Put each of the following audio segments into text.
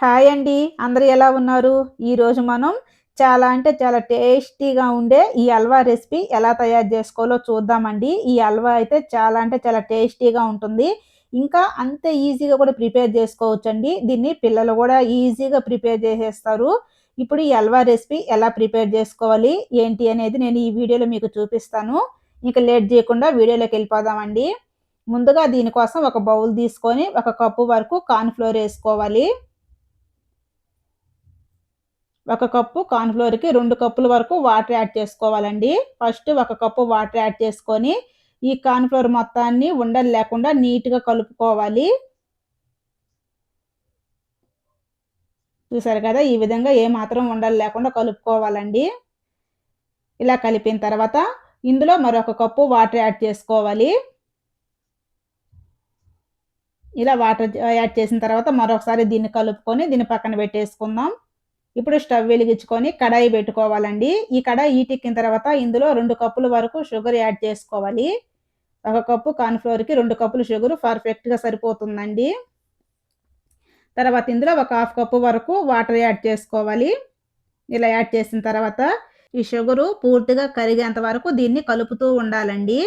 Hi అండి. అందరు ఎలా ఉన్నారు? ఈరోజు మనం చాలా అంటే చాలా టేస్టీగా ఉండే ఈ హల్వా రెసిపీ ఎలా తయారు చేసుకోవాలో చూద్దామండి. ఈ హల్వా అయితే చాలా అంటే చాలా టేస్టీగా ఉంటుంది. ఇంకా అంత ఈజీగా కూడా ప్రిపేర్ చేసుకోవచ్చండి. దీన్ని పిల్లలు కూడా ఈజీగా ప్రిపేర్ చేసేస్తారు. ఇప్పుడు ఈ హల్వా రెసిపీ ఎలా ప్రిపేర్ చేసుకోవాలి? ఏంటి అనేది నేను ఈ వీడియోలో మీకు చూపిస్తాను. ఇంకా లేట్ చేయకుండా వీడియోలోకి వెళ్ళిపోదామండి. ముందుగా దీనికోసం ఒక బౌల్ తీసుకొని ఒక కప్పు వరకు కార్న్ఫ్లోర్ వేసుకోవాలి. ఒక కప్పు కార్న్ఫ్లోర్కి రెండు కప్పుల వరకు వాటర్ యాడ్ చేసుకోవాలండి. ఫస్ట్ ఒక కప్పు వాటర్ యాడ్ చేసుకొని ఈ కార్న్ఫ్లోర్ మొత్తాన్ని ఉండలు లేకుండా నీట్గా కలుపుకోవాలి. చూసారు కదా ఈ విధంగా ఏమాత్రం ఉండలు లేకుండా కలుపుకోవాలండి. ఇలా కలిపిన తర్వాత ఇందులో మరొక కప్పు వాటర్ యాడ్ చేసుకోవాలి. ఇలా వాటర్ యాడ్ చేసిన తర్వాత మరొకసారి దీన్ని కలుపుకొని దీన్ని పక్కన పెట్టేసుకుందాం. ఇప్పుడు స్టవ్ వెలిగించుకొని కడాయి పెట్టుకోవాలండి. ఈ కడాయి ఈటెక్కిన తర్వాత ఇందులో రెండు కప్పుల వరకు షుగర్ యాడ్ చేసుకోవాలి. ఒక కప్పు కార్న్ఫ్లోర్కి రెండు కప్పులు షుగర్ పర్ఫెక్ట్గా సరిపోతుందండి. తర్వాత ఇందులో ఒక హాఫ్ కప్పు వరకు వాటర్ యాడ్ చేసుకోవాలి. ఇలా యాడ్ చేసిన తర్వాత ఈ షుగరు పూర్తిగా కరిగేంత వరకు దీన్ని కలుపుతూ ఉండాలండి.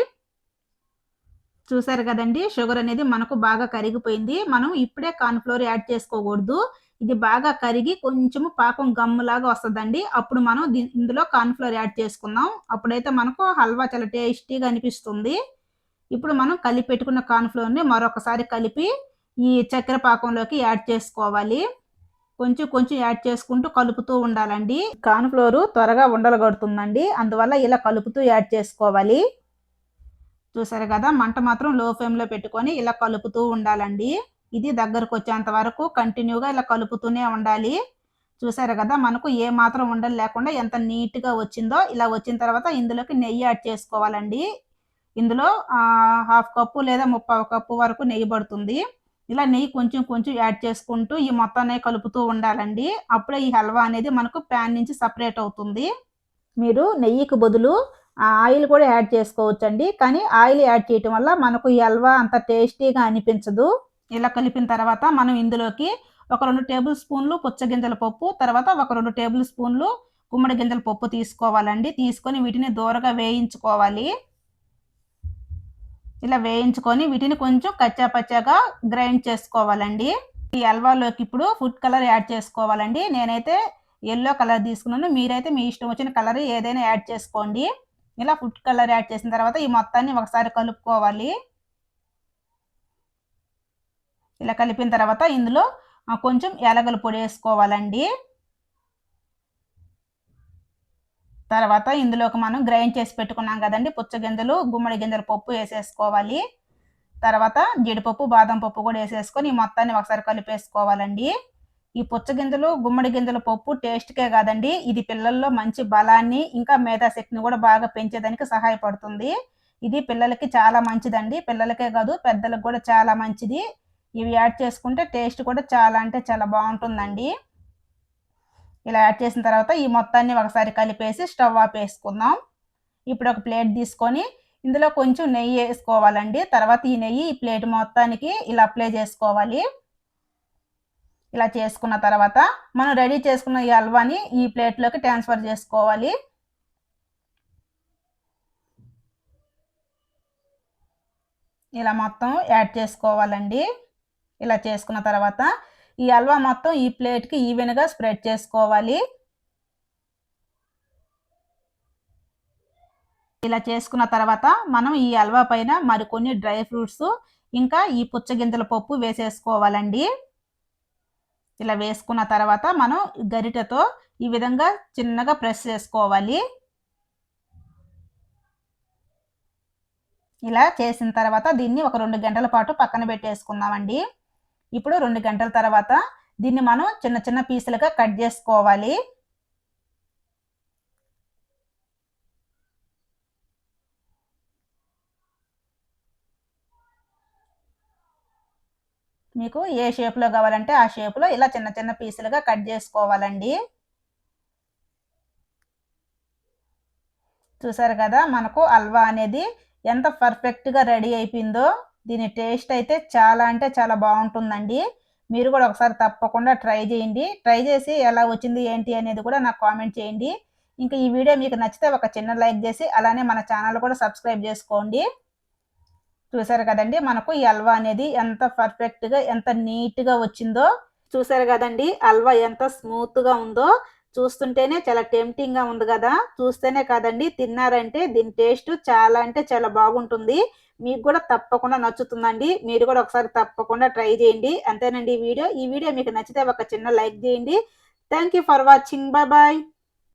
చూసారు కదండి? షుగర్ అనేది మనకు బాగా కరిగిపోయింది. మనం ఇప్పుడే కార్న్ఫ్లోర్ యాడ్ చేసుకోకూడదు. ఇది బాగా కరిగి కొంచెము పాకం గమ్ములాగా వస్తుందండి. అప్పుడు మనం ఇందులో కార్న్ఫ్లోర్ యాడ్ చేసుకుందాం. అప్పుడైతే మనకు హల్వా చాలా టేస్టీగా అనిపిస్తుంది. ఇప్పుడు మనం కలిపి పెట్టుకున్న కార్న్ఫ్లోర్ని మరొకసారి కలిపి ఈ చక్కెర పాకంలోకి యాడ్ చేసుకోవాలి. కొంచెం కొంచెం యాడ్ చేసుకుంటూ కలుపుతూ ఉండాలండి. కార్న్ఫ్లోరు త్వరగా ఉండలగడుతుందండి. అందువల్ల ఇలా కలుపుతూ యాడ్ చేసుకోవాలి. చూసారు కదా మంట మాత్రం లో ఫ్లేమ్లో పెట్టుకొని ఇలా కలుపుతూ ఉండాలండి. ఇది దగ్గరకు వచ్చేంత వరకు కంటిన్యూగా ఇలా కలుపుతూనే ఉండాలి. చూసారు కదా మనకు ఏ మాత్రం ఉండలు లేకుండా ఎంత నీట్గా వచ్చిందో ఇలా వచ్చిన తర్వాత ఇందులోకి నెయ్యి యాడ్ చేసుకోవాలండి. ఇందులో హాఫ్ కప్పు లేదా ముప్పై కప్పు వరకు నెయ్యి పడుతుంది. ఇలా నెయ్యి కొంచెం కొంచెం యాడ్ చేసుకుంటూ ఈ మొత్తాన్ని కలుపుతూ ఉండాలండి. అప్పుడే ఈ హల్వా అనేది మనకు ప్యాన్ నుంచి సపరేట్ అవుతుంది. మీరు నెయ్యికి బదులు ఆయిల్ కూడా యాడ్ చేసుకోవచ్చండి. కానీ ఆయిల్ యాడ్ చేయటం వల్ల మనకు ఈ హల్వా అంత టేస్టీగా అనిపించదు. ఇలా కలిపిన తర్వాత మనం ఇందులోకి ఒక రెండు టేబుల్ స్పూన్లు పుచ్చగింజల పప్పు తర్వాత ఒక రెండు టేబుల్ స్పూన్లు గుమ్మడి గింజల పప్పు తీసుకోవాలండి. తీసుకొని వీటిని దూరగా వేయించుకోవాలి. ఇలా వేయించుకొని వీటిని కొంచెం కచ్చా పచ్చాగా గ్రైండ్ చేసుకోవాలండి. ఈ అల్వాలోకి ఇప్పుడు ఫుడ్ కలర్ యాడ్ చేసుకోవాలండి. నేనైతే ఎల్లో కలర్ తీసుకున్నాను. మీరైతే మీ ఇష్టం వచ్చిన కలర్ ఏదైనా యాడ్ చేసుకోండి. ఇలా ఫుడ్ కలర్ యాడ్ చేసిన తర్వాత ఈ మొత్తాన్ని ఒకసారి కలుపుకోవాలి. ఇలా కలిపిన తర్వాత ఇందులో కొంచెం యాలగల పొడి వేసుకోవాలండి. తర్వాత ఇందులోకి మనం గ్రైండ్ చేసి పెట్టుకున్నాం కదండి పుచ్చగింజలు గుమ్మడి గింజల పప్పు వేసేసుకోవాలి. తర్వాత జీడిపప్పు బాదం పప్పు కూడా వేసేసుకొని ఈ మొత్తాన్ని ఒకసారి కలిపేసుకోవాలండి. ఈ పుచ్చగింజలు గుమ్మడి గింజల పప్పు టేస్ట్కే కాదండి ఇది పిల్లల్లో మంచి బలాన్ని ఇంకా మేధాశక్తిని కూడా బాగా పెంచేదానికి సహాయపడుతుంది. ఇది పిల్లలకి చాలా మంచిదండి పిల్లలకే కాదు పెద్దలకు కూడా చాలా మంచిది. ఇవి యాడ్ చేసుకుంటే టేస్ట్ కూడా చాలా అంటే చాలా బాగుంటుందండి. ఇలా యాడ్ చేసిన తర్వాత ఈ మొత్తాన్ని ఒకసారి కలిపేసి స్టవ్ ఆఫ్ వేసుకుందాం ఇప్పుడు ఒక ప్లేట్ తీసుకొని ఇందులో కొంచెం నెయ్యి వేసుకోవాలండి. తర్వాత ఈ నెయ్యి ఈ ప్లేట్ మొత్తానికి ఇలా అప్లై చేసుకోవాలి. ఇలా చేసుకున్న తర్వాత మనం రెడీ చేసుకున్న ఈ హల్వాని ఈ ప్లేట్లోకి ట్రాన్స్ఫర్ చేసుకోవాలి. ఇలా మొత్తం యాడ్ చేసుకోవాలండి. ఇలా చేసుకున్న తర్వాత ఈ హల్వా మొత్తం ఈ ప్లేట్కి ఈవెన్గా స్ప్రెడ్ చేసుకోవాలి. ఇలా చేసుకున్న తర్వాత మనం ఈ హల్వా పైన మరికొన్ని డ్రై ఫ్రూట్స్ ఇంకా ఈ పుచ్చగింజల పప్పు వేసేసుకోవాలండి. ఇలా వేసుకున్న తర్వాత మనం గరిటెతో ఈ విధంగా చిన్నగా ప్రెస్ చేసుకోవాలి. ఇలా చేసిన తర్వాత దీన్ని ఒక రెండు గంటల పాటు పక్కన పెట్టేసుకుందామండి. ఇప్పుడు రెండు గంటల తర్వాత దీన్ని మనం చిన్న చిన్న పీసులుగా కట్ చేసుకోవాలి. మీకు ఏ షేప్లో కావాలంటే ఆ షేప్లో ఇలా చిన్న చిన్న పీసులుగా కట్ చేసుకోవాలండి. చూసారు కదా మనకు హల్వా అనేది ఎంత పర్ఫెక్ట్గా రెడీ అయిపోయిందో. దీని టేస్ట్ అయితే చాలా అంటే చాలా బాగుంటుందండి. మీరు కూడా ఒకసారి తప్పకుండా ట్రై చేయండి. ట్రై చేసి ఎలా వచ్చింది ఏంటి అనేది కూడా నాకు కామెంట్ చేయండి. ఇంకా ఈ వీడియో మీకు నచ్చితే ఒక చిన్న లైక్ చేసి అలానే మన ఛానల్ కూడా సబ్స్క్రైబ్ చేసుకోండి. చూసారు కదండి మనకు ఈ హల్వా అనేది ఎంత పర్ఫెక్ట్గా ఎంత నీట్గా వచ్చిందో. చూసారు కదండి హల్వా ఎంత స్మూత్గా ఉందో. చూస్తుంటేనే చాలా టెంప్టింగ్గా ఉంది కదా. చూస్తేనే కాదండి తిన్నారంటే దీని టేస్ట్ చాలా అంటే చాలా బాగుంటుంది. మీకు కూడా తప్పకుండా నచ్చుతుందండి. మీరు కూడా ఒకసారి తప్పకుండా ట్రై చేయండి. అంతేనండి ఈ వీడియో. ఈ వీడియో మీకు నచ్చితే ఒక చిన్న లైక్ చేయండి. Thank you for watching bye bye